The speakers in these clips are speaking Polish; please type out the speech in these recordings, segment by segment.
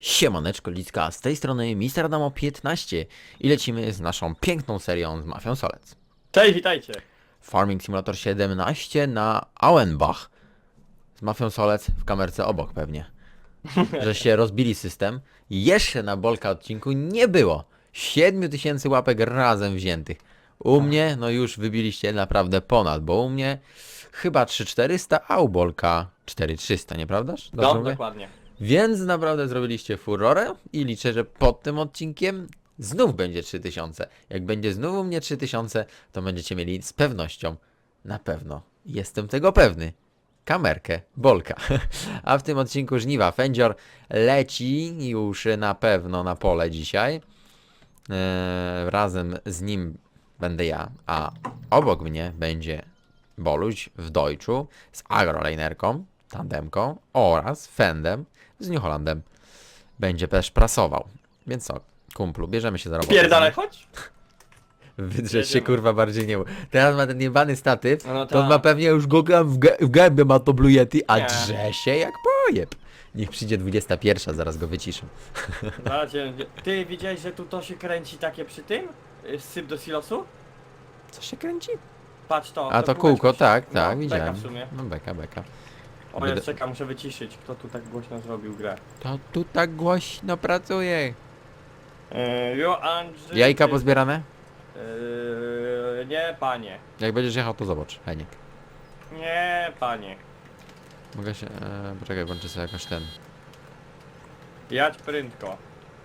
Siemaneczko Licka, z tej strony Mister Adamo 15 i lecimy z naszą piękną serią z Mafią Solec. Cześć, witajcie. Farming Simulator 17 na Auenbach. Z Mafią Solec w kamerce obok pewnie. Że się rozbili system. Jeszcze na Bolka odcinku nie było. 7000 łapek razem wziętych. U mnie, no już wybiliście naprawdę ponad, bo u mnie chyba 3400, a u Bolka 4300, nieprawdaż? Dobrze No, mówię? dokładnie. Więc naprawdę zrobiliście furorę i liczę, że pod tym odcinkiem znów będzie 3000. Jak będzie znów u mnie 3000, to będziecie mieli z pewnością, na pewno, jestem tego pewny, kamerkę Bolka. A w tym odcinku żniwa Fędzior leci już na pewno na pole dzisiaj. Eee, razem z nim będę ja, a obok mnie będzie Boluś w Deutschu z agrolinerką, tandemką oraz Fendem z New Hollandem. Będzie też prasował. Więc co, kumplu, bierzemy się za robotę. Pierdale, chodź. Wydrzeć się Jedziemy. kurwa bardziej nie. Teraz ma ten jebany statyw, No to on tak. ma pewnie już go w, gę- w gębę ma to Blue Yeti, a Nie. drze się jak pojeb. Niech przyjdzie 21, zaraz go wyciszę. Cię- Ty widziałeś, że tu to się kręci takie przy tym? Y, Syp do silosu? Co się kręci? Patrz to. A to kółeczko kółko, się- tak, no, tak, beka widziałem. w sumie. No beka, beka. O, Będę- ja czekam, muszę wyciszyć. Kto tu tak głośno zrobił grę? To tu tak głośno pracuje. Yy, jo, Andrzej... Jajka ty- pozbierane? Yy, nie, panie. Jak będziesz jechał, to zobacz, Heniek. Nie, panie. Mogę się... E, poczekaj, włączę sobie jakoś ten... Jadź prędko.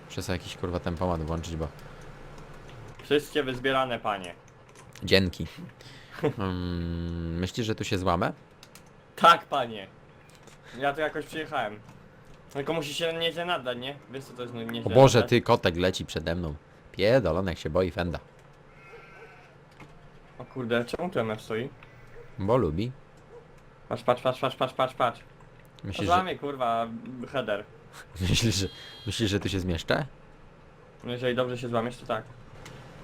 Muszę sobie jakiś kurwa tempomat włączyć, bo... Wszystkie wyzbierane, panie. Dzięki. Mm, myślisz, że tu się złamę? Tak, panie. Ja tu jakoś przyjechałem. Tylko musi się nieźle nadać, nie? Wiesz co to jest nieźle O Boże, nadać? ty kotek leci przede mną. Pierdolony, jak się boi Fenda. O kurde, czemu tu MF stoi? Bo lubi. Patrz, patrz, patrz, patrz, patrz, patrz, patrz. Myślisz, że, Złamie kurwa header. myślisz, że, myślisz, że tu się zmieszczę? Jeżeli dobrze się złamiesz, to tak.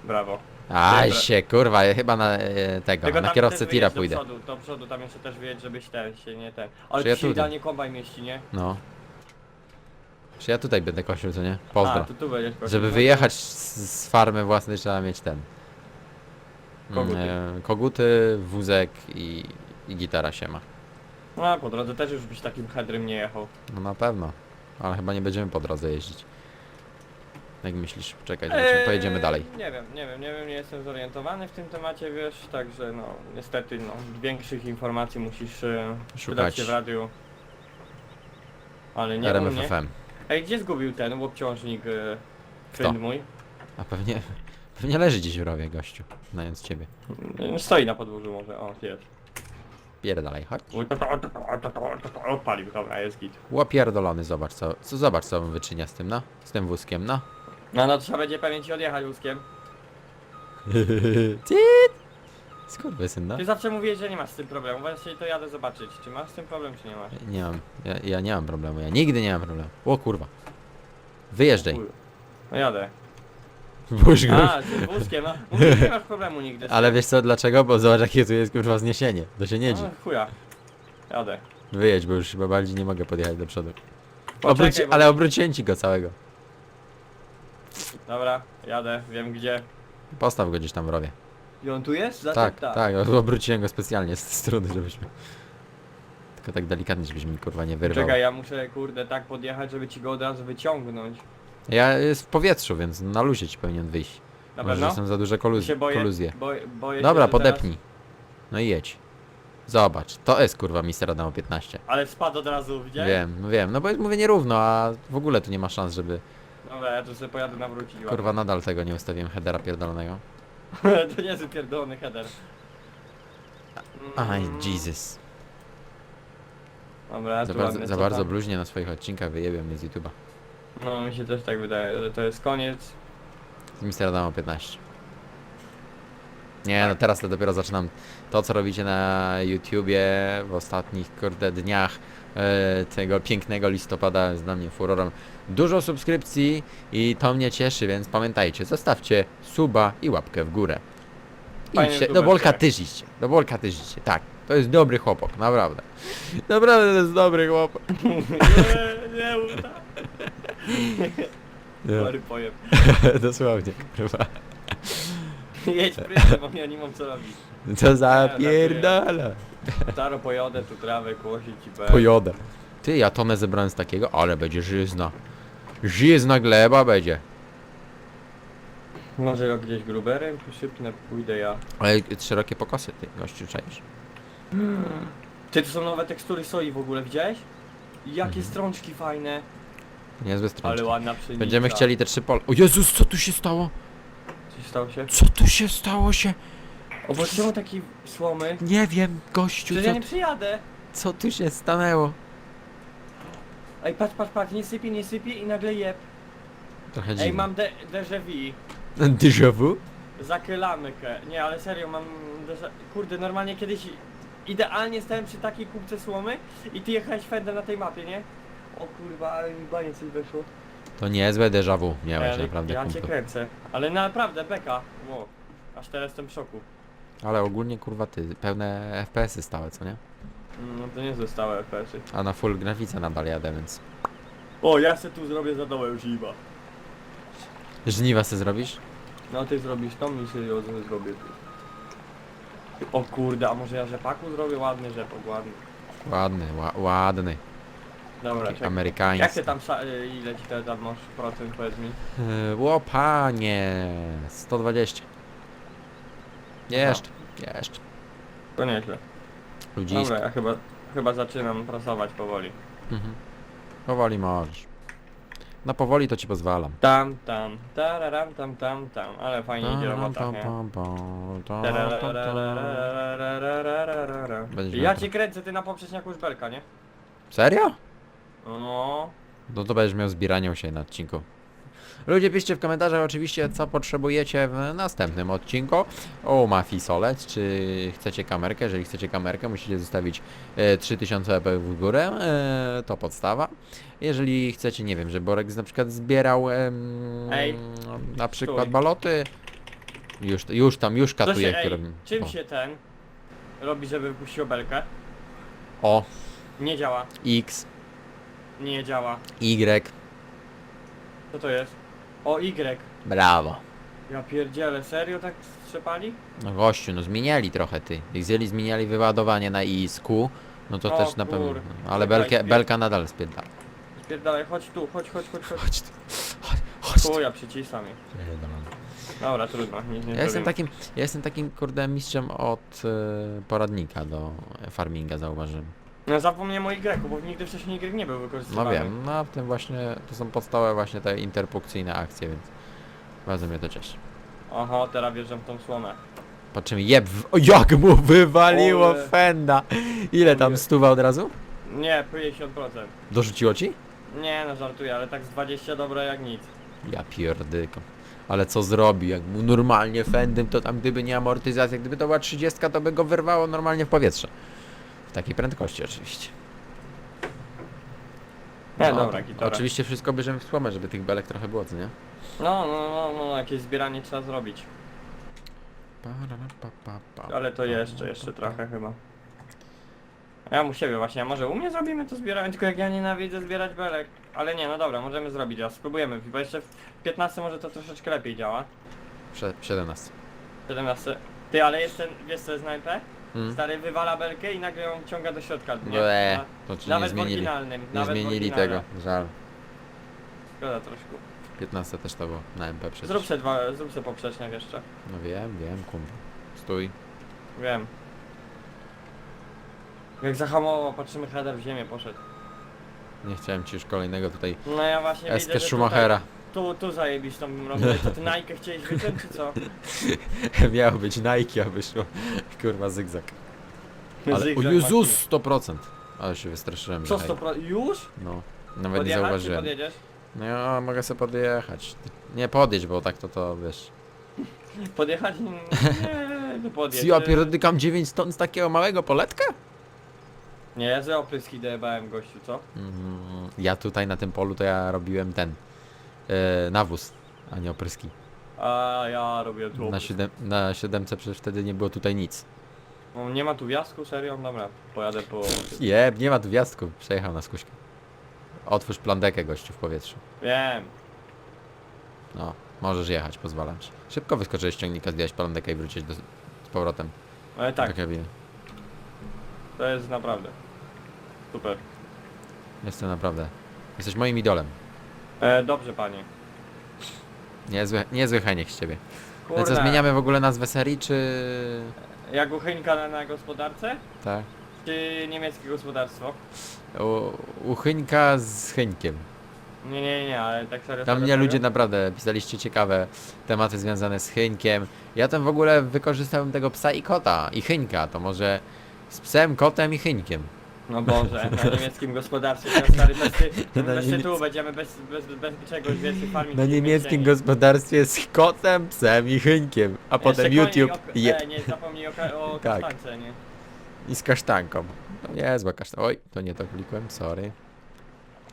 Brawo. Dobra. się, kurwa, ja chyba na e, tego, Tylko na tam kierowcę też tira wyjedź pójdę. Do przodu, do przodu tam jeszcze też wyjedź, żebyś ten się nie ten. Ale Czy ja tu się idealnie kombaj mieści, nie? No. Czy ja tutaj będę kosił, co nie? A, Pozdro. to tu będziesz kosił. Żeby No wyjechać z, z farmy własnej trzeba mieć ten. Mm, Koguty. E, koguty, wózek i, i gitara się ma. No a po drodze też już byś takim headrem nie jechał. No na pewno. Ale chyba nie będziemy po drodze jeździć. Jak myślisz? Czekaj, zobaczymy, Eee, pojedziemy dalej. Nie wiem, nie wiem, nie wiem, nie jestem zorientowany w tym temacie, wiesz, także no niestety no większych informacji musisz e, Szukać. się w radiu. Ale nie u mnie. RMFFM. Ej, gdzie zgubił ten łopciążnik e, Kto? friend mój? A pewnie, pewnie leży gdzieś w rowie, gościu. Znając ciebie. E, Stoi na podwórzu może, o jest. Pierdalaj, chodź. Odpalił, dobra, jest git. Łopierdolony, zobacz co, co, zobacz co on wyczynia z tym, no. Z tym wózkiem, no. No no trzeba będzie pewnie ci odjechać łuskiem. Tit! Skurwysyn, no. Ty zawsze mówisz, że nie masz z tym problemu, właśnie to jadę zobaczyć, czy masz z tym problem, czy nie masz. Nie mam, ja, ja nie mam problemu, ja nigdy nie mam problemu. O kurwa. Wyjeżdżaj. Chuj. No jadę. Wóź go. A, z wózkiem, no. Mówisz, że nie masz problemu nigdy. Ale wiesz co, dlaczego? Bo zobacz jakie tu jest kurwa zniesienie. To się nie. No, chuja. Jadę. Wyjedź, bo już chyba bardziej nie mogę podjechać do przodu. Poczekaj, Obróci, bo- ale obróciłem ci go całego. Dobra, jadę, wiem gdzie. Postaw go gdzieś tam w rowie. I on tu jest? Za Tak, tak, obróciłem go specjalnie z struny, żebyśmy... Tylko tak delikatnie, żebyś mi kurwa nie wyrwał. Czekaj, ja muszę kurde tak podjechać, żeby ci go od razu wyciągnąć. Ja jest w powietrzu, więc na luzie ci powinien wyjść. Na Może, że pewno? są za duże koluz się boję, koluzje. boję, boję Dobra, że podepnij. No i jedź. Zobacz, to jest kurwa Mister Adamo 15. Teraz... Ale spadł od razu, widziałeś? Wiem, no wiem, no bo jest mówię nierówno, a w ogóle tu nie ma szans, żeby... Dobra, ja tu sobie pojadę nawrócić. Kurwa, nadal tego nie ustawiłem headera pierdolonego. to nie jest pierdolony header. Aj, Jesus. Dobra, Za tu bardzo, ładnie za co bardzo tam? bluźnie na swoich odcinkach wyjebiam mnie z YouTube'a. No mi się też tak wydaje, że to jest koniec. Z Mister Adamo 15. Nie, no teraz to dopiero zaczynam to, co robicie na YouTubie w ostatnich, kurde, dniach e, tego pięknego listopada jest dla mnie furorem. Dużo subskrypcji i to mnie cieszy, więc pamiętajcie, zostawcie suba i łapkę w górę. Fajny Idźcie, do youtuber, Bolka tak. też idźcie, do Bolka też idźcie, tak. To jest dobry chłopak, naprawdę. Naprawdę to jest dobry chłopak. nie, Nie uda. Chory pojeb. Dosłownie, kurwa. Jedź prędzej, bo ja nie mam co robić. Co za pierdala. Staro pojodę tu trawę kłosić i pe. Pojodę. Ty, ja tonę zebrałem z takiego, ale będzie żyzna. Żyzna gleba będzie. Może go gdzieś gruberem przysypnę, pójdę ja. Ale szerokie pokosy, ty, gościu, czaisz? Ty, to są nowe tekstury soi w ogóle, widziałeś? Jakie Mhm. strączki fajne. Niezłe Ale strączki. ładna pszenica. Będziemy chcieli te trzy pole. O Jezus, co tu się stało? Coś stało się? Co tu się stało się? O, bo czemu taki słomy? Nie wiem, gościu, Przecież ja nie przyjadę. co tu się stanęło? Ej, patrz, patrz, patrz, nie sypie, nie sypie i nagle jeb. Trochę Ej, dziwne. mam de déjà vu. Déjà vu? Zakylamykę. Nie, ale serio, mam déjà... Kurde, normalnie kiedyś idealnie stałem przy takiej kupce słomy i ty jechałeś fendem na tej mapie, nie? O kurwa, ale mi banie coś wyszło. To niezłe déjà vu miałeś Ej, naprawdę, ja cię kręcę. Ale naprawdę, beka. Ło. Aż teraz jestem w szoku. Ale ogólnie, kurwa, ty, pełne FPS-y stałe, co nie? No to nie zostały FPS-y. A na full grafice nadal jadę, więc... O, ja se tu zrobię za dołem żniwa. Żniwa se zrobisz? No ty zrobisz to, mi się zrobię tu. O kurde, a może ja rzepaku zrobię? Ładny rzepak, ładny. Ładny, ła, ładny. Dobra, Taki czekaj. amerykański. Jak ty tam, sa- y, ile ci teraz tam masz procent, powiedz mi? Yy, Łopanie, 120. Jeszcze, jeszcze. To nieźle. Ludziska. Dobra, ja chyba, chyba zaczynam prasować powoli. Mhm. Powoli możesz. No powoli to ci pozwalam. Tam, tam, tararam, tam, tam, tam, ale fajnie idzie robota, nie? Będziesz Ja miał cię kręcę, ty na poprzeczniaku już belka, nie? Serio? No, No to będziesz miał zbieranie się na odcinku. Ludzie piszcie w komentarzach oczywiście co potrzebujecie w następnym odcinku o Mafii Solec, czy chcecie kamerkę, jeżeli chcecie kamerkę musicie zostawić e, 3000 EP w górę, e, to podstawa. Jeżeli chcecie, nie wiem, że Borek na przykład zbierał em, Ej, na przykład stój. baloty, już, już tam, już co katuje, się, ej, którym... czym o. się ten robi, żeby wypuścił belkę? o, Nie działa, X, nie działa. Y, Co to jest? O, Y. brawo. Ja pierdzielę, serio tak strzepali? No gościu, no zmieniali trochę ty. Jeżeli zmieniali wyładowanie na ISQ, no to O też na pewno. kur- Ale Czekaj, belkę, belka nadal spierdala. Spierdalaj, chodź tu, chodź, chodź, chodź, chodź. Chodź tu. Chodź, chodź tu. Chuja, przycisam je. Dobra, trudno, nic nie Ja jestem takim, ja jestem takim kurde mistrzem od e, poradnika do farminga zauważyłem. No zapomniałem o Y, bo nigdy wcześniej Y nie był No wykorzystywany. wiem, no w tym właśnie, to są podstawowe właśnie te interpunkcyjne akcje, więc bardzo mnie to cieszy. Aha, teraz wjeżdżam w tą słomę. Patrzymy, jeb, w... o, jak mu wywaliło Ole. fenda! Ile tam Ole. stuwa od razu? Nie, 50%. Dorzuciło ci? Nie, no żartuję, ale tak z 20 dobre jak nic. Ja pierdyko. Ale co zrobi? Jak mu normalnie fendem, to tam gdyby nie amortyzacja, gdyby to była 30, to by go wyrwało normalnie w powietrze. Takiej prędkości oczywiście. Nie, No, dobra, gitara. Oczywiście wszystko bierzemy w słomę, żeby tych belek trochę było, co nie? No, no, no, no, jakieś zbieranie trzeba zrobić. Ale to jeszcze, jeszcze trochę chyba. Ja u siebie właśnie, a może u mnie zrobimy to zbieranie, tylko jak ja nienawidzę zbierać belek. Ale nie, no dobra, możemy zrobić, a spróbujemy, bo jeszcze w 15 może to troszeczkę lepiej działa. Prze 17. 17. Ty, ale jest ten, wiesz co jest na MP? Hmm? Stary wywala belkę i nagle ją ciąga do środka. Nie? Na- to ci nie Nawet w zmienili. oryginalnym. Nie nawet w zmienili tego, żal. Szkoda troszkę. 15 też to było na MP przecież. Zrób se dwa, zrób se poprzeczniak jeszcze. No wiem, wiem, kumba. Stój. Wiem. Jak zahamował, patrzymy, header w ziemię poszedł. Nie chciałem ci już kolejnego tutaj No ja właśnie Eskę widzę, że Schumachera. Tu, tu zajebistą bym robił. To ty Nike chciałeś wyciąć, czy co? Miał być Nike, a wyszło kurwa zygzak. Ale, o Zygzak Jezus, 100%. Ale się wystraszyłem, Co że z hej. to pro... Już? No, nawet nie Podjechać czy zauważyłem. podjedziesz? No ja mogę sobie podjechać. Nie podjedź, bo tak to to wiesz. Podjechać? Nie, to podjedź. Ja pierdykam 9 ton z takiego małego poletka? Nie, ja ze opryski dojebałem gościu, co? Mm, ja tutaj na tym polu to ja robiłem ten e, nawóz, a nie opryski. A ja robię tu. Na, siedem, na siódemce przecież wtedy nie było tutaj nic. No, nie ma tu wjazdu, serio? Dobra, pojadę po... Jeb, nie ma tu wjazdku. Przejechał na skuśkę. Otwórz plandekę gościu w powietrzu. Wiem. No, możesz jechać, pozwalam ci. Szybko wyskoczyłeś z ciągnika, zdjąłeś plandekę i wrócić do, z powrotem Ale tak, do kabiny. to jest naprawdę. Super. Jestem naprawdę. Jesteś moim idolem. E, dobrze panie. Niezły, niezły Heniek z ciebie. Ale Kurde. co, zmieniamy w ogóle nazwę serii, czy... Jak uchyńka na, na gospodarce? Tak? Czy niemieckie gospodarstwo? U, uchyńka z Hyńkiem. Nie, nie, nie, ale tak serio. Tam serio, mnie serio? ludzie naprawdę pisaliście ciekawe tematy związane z Hyńkiem. Ja tam w ogóle wykorzystałem tego psa i kota. I Hyńka, to może z psem, kotem i Hyńkiem. No Boże, na niemieckim gospodarstwie, ten stary bez, ty, Na bez niemiec- tytułu będziemy bez, bez, bez czegoś więcej farmić. Na niż niemieckim Niemczeni. gospodarstwie z kotem, psem i Hyńkiem. A potem Jeszcze koń YouTube i ok- e, nie zapomnij o, ka- o Tak. kasztance, nie? i z kasztanką. No niezła kasztanka. Oj, to nie to klikłem, sorry.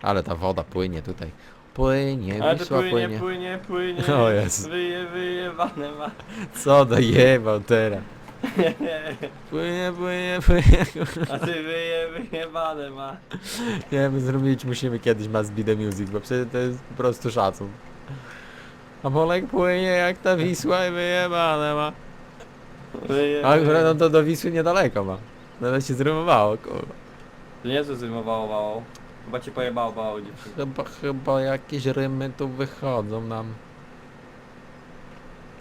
Ale ta woda płynie tutaj. Płynie, Ale to Wisła płynie, płynie. płynie, płynie. O Jezu. Wyje, wyjebane ma. Co dojebał teraz? Płynie, płynie, płynie. A ty wyje, wyjebane ma. Nie, my zrobić musimy kiedyś Must Be The Music, bo przecież to jest po prostu szacun. A Polek płynie jak ta Wisła i wyjebane ma. Wyje, A akurat on to do Wisły niedaleko ma. Nawet się zrymowało, kurwa. To nie co zrymowało wało. Chyba cię pojebało wało dziewczyny. Chyba, chyba jakieś rymy tu wychodzą nam.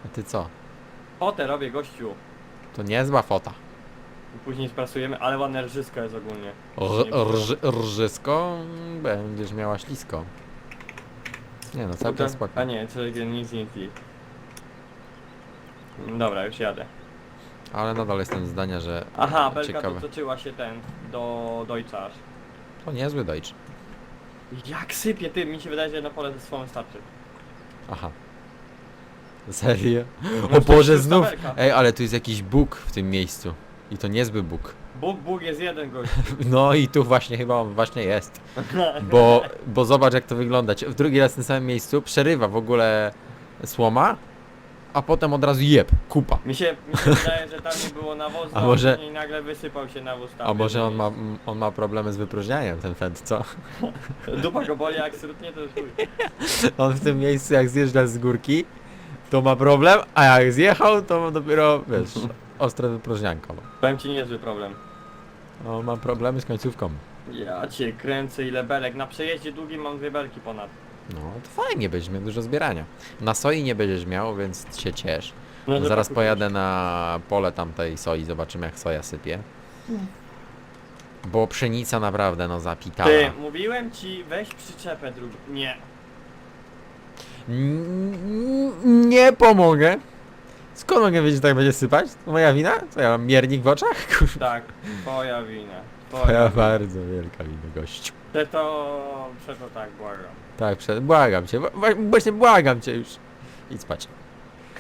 A ty co? Fotę robię gościu. To niezła fota. Później sprasujemy, ale ładne rżysko jest ogólnie. R rż rżysko będziesz miała ślisko. Nie no, całkiem Kurde, spoko. A nie, co nic, nic, nic. Dobra, już jadę. Ale nadal jestem zdania, że Aha, belka ciekawe. dotoczyła się ten, do Deutscha aż. To niezły Deutsch. Jak sypie ty, mi się wydaje, że jedno pole ze słowem starczy. Aha. Serio? No O Boże, znów! Ej, ale tu jest jakiś Bóg w tym miejscu. I to niezły Bóg. Bóg, Bóg jest jeden gość. No i tu właśnie chyba on właśnie jest. Bo, bo zobacz jak to wygląda. W drugi raz w tym samym miejscu przerywa w ogóle słoma, a potem od razu jeb, kupa. Mi się, mi się wydaje, że tam nie było nawozu, A może- i nagle wysypał się nawóz tam. A może on ma, on ma problemy z wypróżnianiem, ten fent, co? Dupa go boli, jak srutnie to już chuj. On w tym miejscu jak zjeżdża z górki, to ma problem, a jak zjechał, to ma dopiero, wiesz, ostre wypróżnianko. ma. Powiem ci niezły problem. No, mam problemy z końcówką. Ja cię kręcę ile belek. Na przejeździe długim mam dwie belki ponad. No, to fajnie, będziesz miał dużo zbierania. Na soi nie będziesz miał, więc się ciesz. No, Zaraz to pojadę na pole tamtej soi, zobaczymy jak soja sypie. Bo pszenica naprawdę, no zapitała. Ty, mówiłem ci weź przyczepę drugą. Nie. Nie pomogę. Skąd mogę wiedzieć, że tak będzie sypać? To moja wina? Co ja mam miernik w oczach? Kurwa. Tak, twoja wina. Ja Twoja wina. bardzo wielka wina, gościu. Te to... Przeto tak, błagam. Tak, przed... błagam cię, wa- właśnie błagam cię już. Idź spać.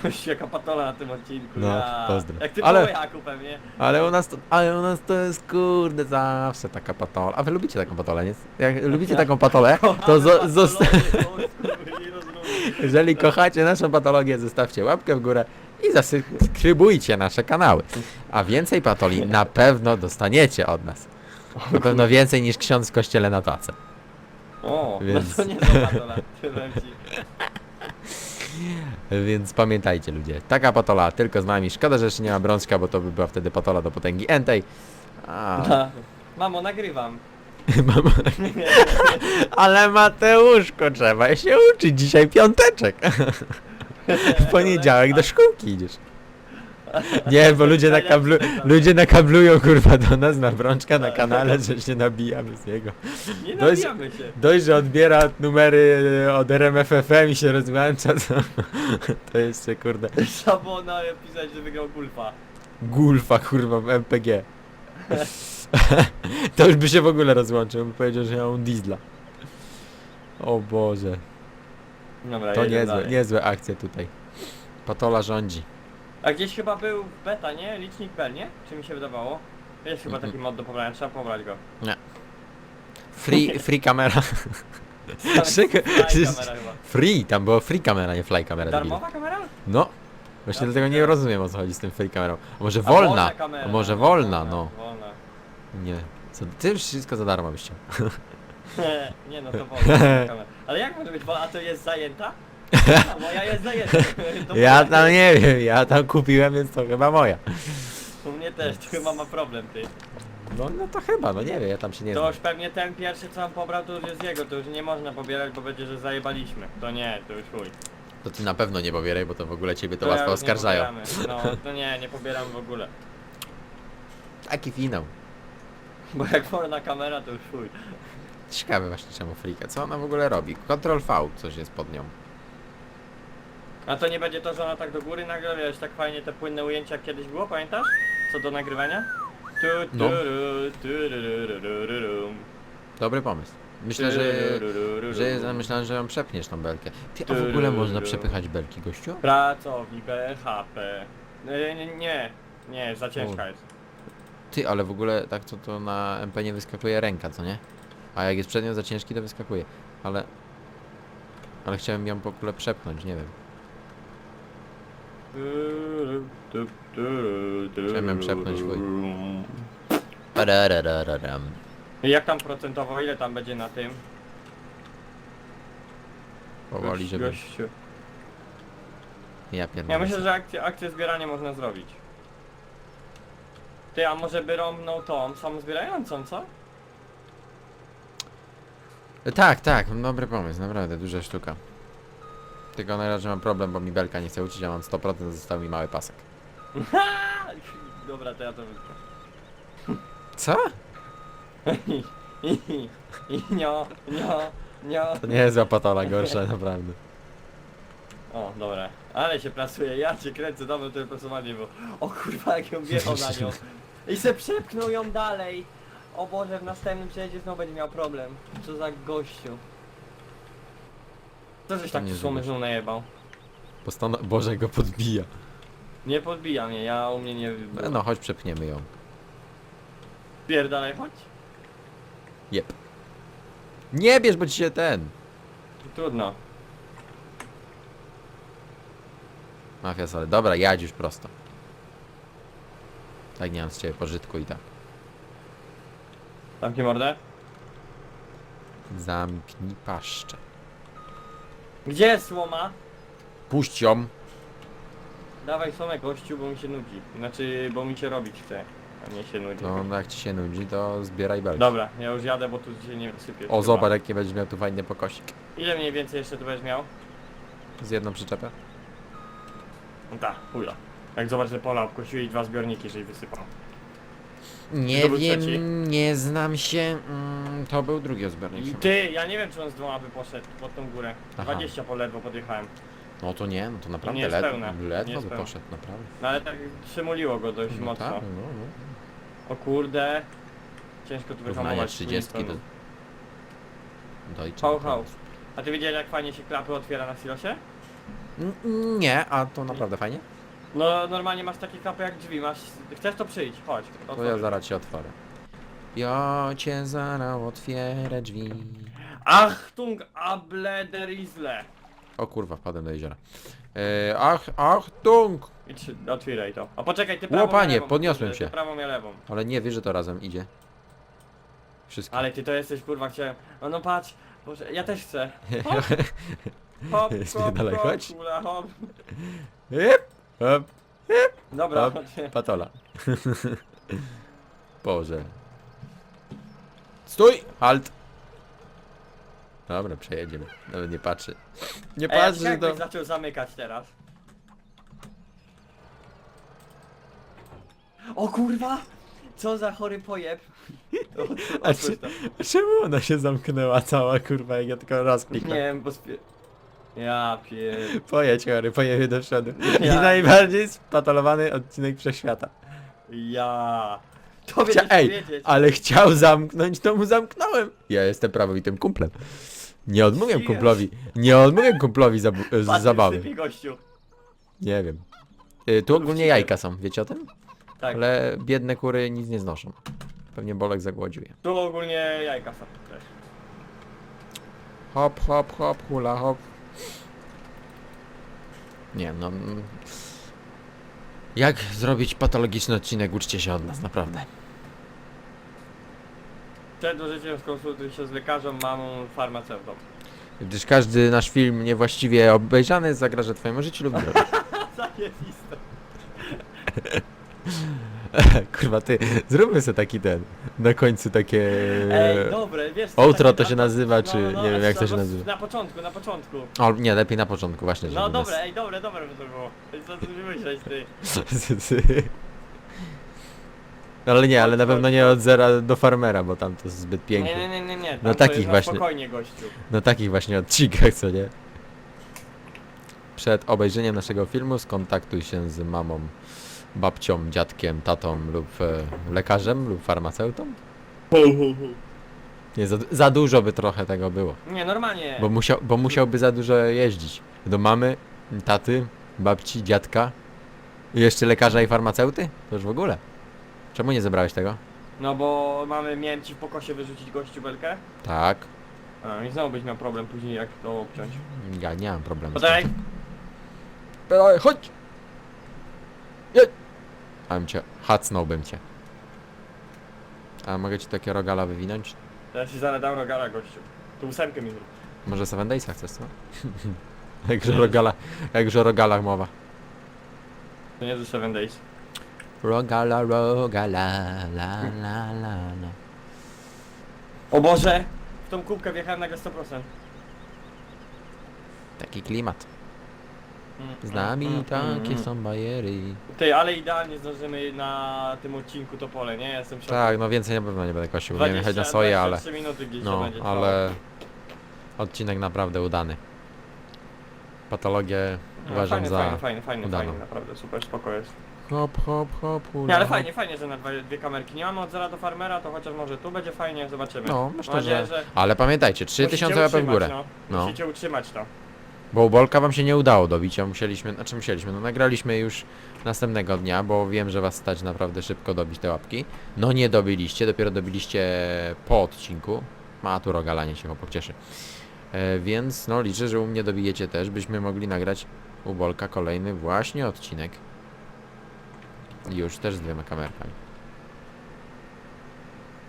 Kości jaka patola na tym odcinku. No, ja. pozdro. Jak ty Ale- Ale... Jaku pewnie. Ale u nas to, ale u nas to jest kurde zawsze taka patola. A wy lubicie taką patolę, nie? Jak lubicie taką patolę, to zo, jeżeli kochacie naszą patologię, zostawcie łapkę w górę i zasubskrybujcie nasze kanały. A więcej patoli na pewno dostaniecie od nas. Na pewno więcej niż ksiądz w kościele na tace. O, Więc- no to nie za patola. Powiem ci. Więc pamiętajcie ludzie, taka patola tylko z nami. Szkoda, że jeszcze nie ma brączka, bo to by była wtedy patola do potęgi entej. A, No. Mamo, nagrywam. Mama. Ale Mateuszko, trzeba się uczyć. Dzisiaj piąteczek. W poniedziałek do szkółki idziesz. Nie, bo ludzie, nakablu, ludzie nakablują kurwa do nas na brączka na kanale, że się nabijamy z niego. Nie jest- nabijamy się. Dość, że odbiera numery od RMFFM i się rozłącza, to, to jeszcze kurde Trzeba było napisać, że wygrał Gulfa. gulfa kurwa w MPG. To już by się w ogóle rozłączył, by powiedział, że ja mam diesla. O Boże. Dobra, To jedziemy niezłe, dalej. niezłe akcje tutaj. Patola rządzi. A gdzieś chyba był beta, nie? Licznik Bell, nie? Czy mi się wydawało? Jest chyba taki mod do pobrania, trzeba pobrać go. Free, free kamera. Czekaj, Fly kamera chyba. Free, tam było free kamera, nie fly kamera. debilu. Darmowa kamera? No. Właśnie Ja dlatego nie rozumiem o co chodzi z tym free kamerą. A może A wolna? kamera, A może no, wolna, no. Wolna. Nie. Co, ty już wszystko za darmo byś chciał. nie no to wolno. Ale jak może być wolna? A to jest zajęta? A, moja jest zajęta. To Ja moja tam jest. nie wiem, ja tam kupiłem, więc to chyba moja. U mnie też, to chyba ma problem ty. No, no to chyba, no nie wiem, ja tam się nie To znam. już pewnie ten pierwszy co on pobrał to już jest jego, to już nie można pobierać, bo będzie, że zajebaliśmy. To nie, to już chuj. To ty na pewno nie pobieraj, bo to w ogóle ciebie to ja łatwo już nie oskarżają. pobieramy. No, to nie, nie pobieram w ogóle. Taki finał. Bo jak wolna kamera to już chuj. Ciekawe właśnie czemu Frika. Co ona w ogóle robi? Ctrl V coś jest pod nią. A to nie będzie to, że ona tak do góry nagle, wiesz, tak fajnie te płynne ujęcia jak kiedyś było, pamiętasz? Co do nagrywania? Tu, No. turu, turururururum. Dobry pomysł. Myślę, że... Że zamyślałem, że ją przepniesz tą belkę. Ty, a w ogóle można przepychać belki, gościu? Pracownik BHP. Nie, nie, nie, nie, za ciężka jest. Ty, ale w ogóle tak to, to na MP nie wyskakuje ręka, co nie? A jak jest przedmiot za ciężki, to wyskakuje. Ale... Ale chciałem ją w ogóle przepchnąć, nie wiem. Chciałem ją przepchnąć. I Jak tam procentowo, ile tam będzie na tym? Powoli, żeby... Gościu. Ja pierdolę. Ja myślę, że akcję, akcję zbierania można zrobić. Ty, a może by rąbnął tą samozbierającą, co? Tak, tak, dobry pomysł, naprawdę, duża sztuka. Tylko na razie mam problem, bo mi belka nie chce uczyć, a mam 100%, został mi mały pasek. Dobra, to ja to wytknę. Co? Nio, nio, nio. To nie jest zła patola, gorsza, naprawdę. O, dobra. Ale się pracuje, ja cię kręcę, dobre to prasowanie, bo... O kurwa, jak ją wjechał na nią. I se przepchnął ją dalej. O Boże, w następnym przejeździe znowu będzie miał problem. Co za gościu. Co żeś tak nie słomy zobacz. najebał? Postano... Boże, go podbija. Nie podbija mnie, ja u mnie nie... No, chodź przepniemy ją. Pierdalaj, chodź. Jep. Nie bierz, bo ci się ten... Trudno. Mafia ale Dobra, jadź już prosto. Tak nie mam z ciebie pożytku i tak. Zamknij mordę. Zamknij paszczę. Gdzie jest słoma? Puść ją. Dawaj słomę gościu, bo mi się nudzi. Znaczy, bo mi się robić chce. A nie się nudzi. No, no jak ci się nudzi, to zbieraj belki. Dobra, ja już jadę, bo tu się nie sypie. O, zobacz, jakie będziesz miał tu fajny pokosik. Ile mniej więcej jeszcze tu będziesz miał? Z jedną przyczepę? No tak, chuja. Jak zobacz, że pola obkosiły i dwa zbiorniki, żeś wysypał. Nie To był wiem, trzeci? nie znam się. Mm, to był drugi zbiornik. I chyba. ty, ja nie wiem czy on z dwoma by poszedł pod tą górę. Aha. 20 po ledwo podjechałem. No to nie, no to naprawdę jest led, pełne, nie ledwo jest by poszedł, naprawdę. No ale tak przymuliło go dość No mocno. tak, no, no. O kurde. Ciężko tu Równanie wyhamować. 30 do... do... Deutsche. Hał, hał. A ty wiedziałeś jak fajnie się klapy otwiera na silosie? N- Nie, a to naprawdę fajnie? No normalnie masz takie klapy jak drzwi, masz... Chcesz to przyjść, chodź. To otworzę. ja zaraz ci otworzę. Ja cię zaraz otwierę drzwi. Achtung, ablederizle. O kurwa, wpadłem do jeziora. E, ach, Achtung! I trzy, otwieraj to. A poczekaj, ty prawą panie, lewą, podniosłem się. Ty prawą ja lewą. Ale nie wiesz, że to razem idzie. Wszystko. Ale ty to jesteś kurwa chciałem. No no patrz, Boże, ja też chcę. hop, hop, niedaleko, hop, chodź. kula, hop. Hip, hop, Dobra, Hop. patola. Boże. Stój! Halt! Dobra, przejedziemy. Nawet nie patrzy. Nie Ej, patrzy, jak to... byś zaczął zamykać teraz? O kurwa! Co za chory pojeb? O, A czy-. A Czemu ona się zamknęła cała, kurwa, jak ja tylko raz Nie wiem, bo spie... Ja pier... Pojedź, chory, pojedzie do przodu. I Ja- najbardziej spatolowany odcinek Wszechświata. Ja... To Chcia... będziesz Ej, wiedzieć. ale chciał zamknąć, to mu zamknąłem. Ja jestem prawowitym kumplem. Nie odmówię kumplowi, nie odmówię kumplowi zabu- z Patrz, zabawy. sypie, gościu. Nie wiem. Y, Tu ogólnie jajka są, wiecie o tym? Tak, Ale biedne kury nic nie znoszą. Pewnie Bolek zagłodził je. tu ogólnie jajka są też. Hop, hop, hop, hula hop. Nie no... mm. Jak zrobić patologiczny odcinek? Uczcie się od nas, naprawdę. Przed użyciem skonsultuj się z lekarzem, mamą, farmaceutą. Gdyż każdy nasz film niewłaściwie obejrzany zagraża twojemu życiu lub zdrowiu. Zajebiste. Kurwa, ty, zróbmy sobie taki ten, na końcu takie... Ej, dobre, wiesz co, Outro taki to się na- nazywa, czy no, no, nie wiem jak to się albo nazywa. Na początku, na początku. O, nie, lepiej na początku właśnie, żeby No nas- dobre, ej, dobre, dobre by to było. Co ty myśleć, ty? Ale nie, ale na pewno nie od zera do farmera, bo tam to jest zbyt Nie, nie, nie, nie, nie. Tam No to takich jest na właśnie. spokojnie, gościu. Na takich właśnie odcinkach, co nie? Przed obejrzeniem naszego filmu skontaktuj się z mamą, babcią, dziadkiem, tatą lub e, lekarzem lub farmaceutą. Nie, za, za dużo by trochę tego było. Nie, normalnie. Bo, musiał, bo musiałby za dużo jeździć. Do mamy, taty, babci, dziadka i jeszcze lekarza i farmaceuty? To już w ogóle. Czemu nie zebrałeś tego? No bo mamy, miałem ci w pokosie wyrzucić gościu belkę. Tak. A, i znowu byś miał problem później jak to obciąć. Ja nie mam problemu. z tym. Chodź! Bym cię, hacnąłbym cię. A mogę ci takie rogala wywinąć? Teraz ci zaraz dam rogala gościu. Tu ósemkę mi zrób. Może Seven Daysa chcesz, co? Jakże rogala, jakże o rogalach mowa. To nie ze 7 Days. Rogala, rogala, la la la la. O Boże! W tą kubkę wjechałem nagle 100%. Taki klimat. Z nami mm, mm, takie mm. są bajery. Ty, ale idealnie zdążymy na tym odcinku to pole, nie? Jestem w szoku. Tak, no więcej na pewno nie będę kosił. Będziemy jechać na soję, ale... 23 minuty gdzieś to No, będzie trwało. ale... Odcinek naprawdę udany. Patologię No, uważam fajny, za... fajny, fajny, fajny, udaną. fajny, naprawdę super spoko jest. Hop, hop, hop, Nie, ale hop. fajnie, fajnie, że na dwie, dwie kamerki. Nie mamy od zera do farmera, to chociaż może tu będzie fajnie, zobaczymy. No, Mam myślę, nadzieję, że... Ale pamiętajcie, musicie 3000 łapek w górę. No. No. Musicie utrzymać to. Bo u Bolka wam się nie udało dobić, a musieliśmy, znaczy musieliśmy, no nagraliśmy już następnego dnia, bo wiem, że was stać naprawdę szybko dobić te łapki. No nie dobiliście, dopiero dobiliście po odcinku. Ma tu rogalanie się chłopak cieszy. E, więc no liczę, że u mnie dobijecie też, byśmy mogli nagrać u Bolka kolejny właśnie odcinek. Już też z dwiema kamerkami.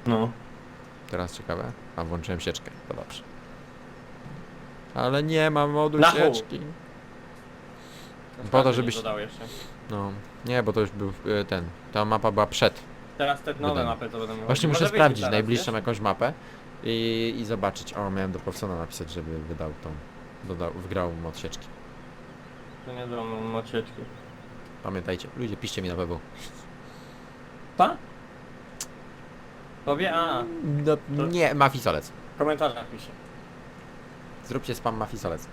No. Teraz ciekawe. A włączyłem sieczkę, to dobrze. Ale nie mam modu Na chuj. Po to, żebyś- Dodał jeszcze. No, nie, bo to już był e, ten. Ta mapa była przed. Teraz te nowe mapy to będą Właśnie muszę sprawdzić najbliższą wiesz? jakąś mapę i, i zobaczyć. O, miałem do Profsona napisać, żeby wydał tą. Dodał, wgrał mod sieczki. To nie są odsieczki. Pamiętajcie, ludzie, piszcie mi na PW. Pa? Tobie? A, No, To- nie, Mafisolec. w komentarzach pisze. Zróbcie spam Mafisolec.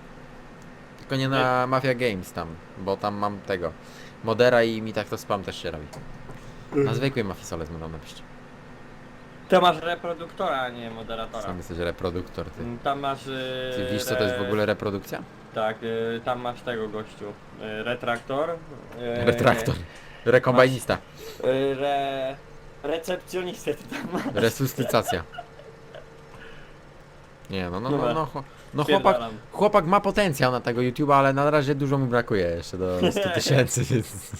Tylko nie na Mafia Games tam, bo tam mam tego. Modera i mi tak to spam też się robi. Na zwykły Mafisolec tam napiszcie. Ty masz reproduktora, a nie moderatora. Sam jesteś reproduktor, ty. Mm, Tam masz... Yy, Ty wiesz co to jest w ogóle reprodukcja? Tak, yy, tam masz tego gościu. Yy, retraktor. Yy, Retraktor. Rekombajnista. Yy, re... Recepcjonistę ty tam masz. Resuscytacja. Nie, no, no, no, Dobra. no, cho- no chłopak, Spierdalam. chłopak ma potencjał na tego YouTube'a, ale na razie dużo mu brakuje jeszcze do 100 tysięcy, więc,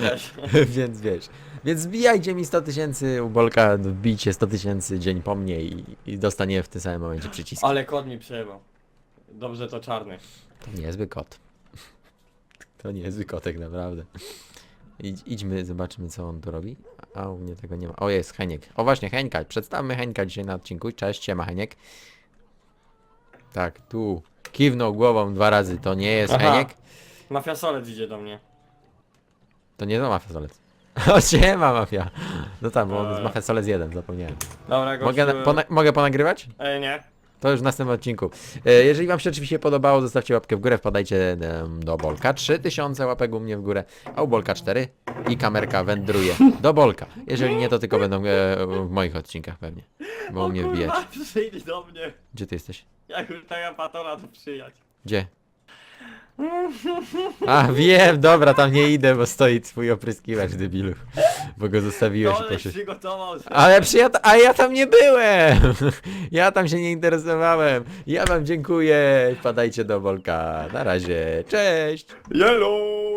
też. więc wiesz. Więc zbijajcie mi 100 tysięcy, u Bolka wbijcie 100 tysięcy dzień po mnie i, i dostanie w tym samym momencie przycisk. Ale kod mi przejebał. Dobrze to czarny. To niezły kot. To niezły kotek, naprawdę. Idź, idźmy, zobaczymy co on tu robi. A u mnie tego nie ma. O, jest Heniek. O właśnie, Henka. Przedstawmy Henka dzisiaj na odcinku. Cześć, siema Heniek. Tak, tu. Kiwnął głową dwa razy. To nie jest Aha. Heniek. Mafia Solec idzie do mnie. To nie to Mafia Solec. O, siema Mafia. No tam, bo on jest Eee. Mafia Solec 1, zapomniałem. Dobra, gościu... Mogę, na, pona mogę ponagrywać? Ej, nie. To już w następnym odcinku. E, Jeżeli wam się oczywiście podobało, zostawcie łapkę w górę, wpadajcie do Bolka. 3000 łapek u mnie w górę, a u Bolka 4 i kamerka wędruje do Bolka. Jeżeli nie, to tylko będą e, w moich odcinkach pewnie. Bo u mnie wbijać. przyjdź do mnie. Gdzie ty jesteś? Jak już taka patola, to przyjać. Gdzie? A wiem, dobra, tam nie idę, bo stoi twój opryskiwacz debilu. Bo go zostawiłeś i Koleś poszedł. przygotował się. Ale przy ja, a ja tam nie byłem! Ja tam się nie interesowałem. Ja wam dziękuję. Wpadajcie do Bolka. Na razie. Cześć! Yellow!